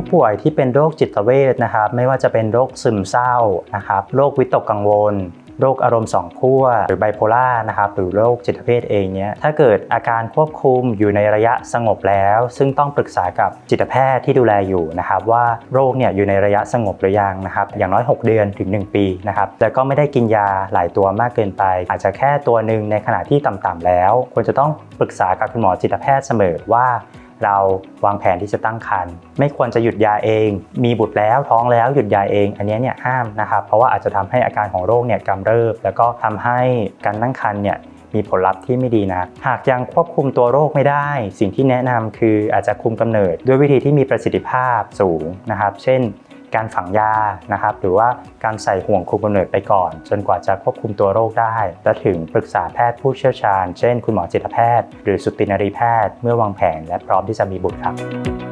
ผู้ป่วยที่เป็นโรคจิตเวชนะครับ ไม่ว่าจะเป็นโรคซึมเศร้านะครับ โรควิตกกังวล โรคอารมณ์สองขั้วหรือไบโพล่านะครับหรือโรคจิตเภทเองเนี้ยถ้าเกิดอาการควบคุมอยู่ในระยะสงบแล้ว ซึ่งต้องปรึกษากับจิตแพทย์ที่ดูแลอยู่นะครับ ว่าโรคเนี่ยอยู่ในระยะสงบหรือยังนะครับ อย่างน้อย 6 เดือนถึง 1 ปีนะครับแต่ก็ไม่ได้กินยาหลายตัวมากเกินไป อาจจะแค่ตัวหนึ่งในขณะที่ต่ำๆแล้ว ควรจะต้องปรึกษากับคุณหมอจิตแพทย์เสมอว่า เราวางแผนที่จะตั้งครรภ์ไม่ควรจะหยุดยาเอง มีบุตรแล้วท้องแล้วหยุดยาเอง อันนี้เนี่ยห้ามนะครับ เพราะว่าอาจจะทำให้อาการของโรคเนี่ยกำเริบ แล้วก็ทำให้การตั้งครรภ์เนี่ยมีผลลัพธ์ที่ไม่ดีนะ หากยังควบคุมตัวโรคไม่ได้ สิ่งที่แนะนำคืออาจจะคุมกำเนิด ด้วยวิธีที่มีประสิทธิภาพสูงนะครับ เช่น การฝังยานะครับหรือว่าการใส่ห่วงคุมกำเนิดไปก่อน จนกว่าจะควบคุมตัวโรคได้ และถึงปรึกษาแพทย์ผู้เชี่ยวชาญ เช่น คุณหมอจิตแพทย์ หรือสุตินรีแพทย์ เมื่อวางแผนและพร้อมที่จะมีบุตรครับ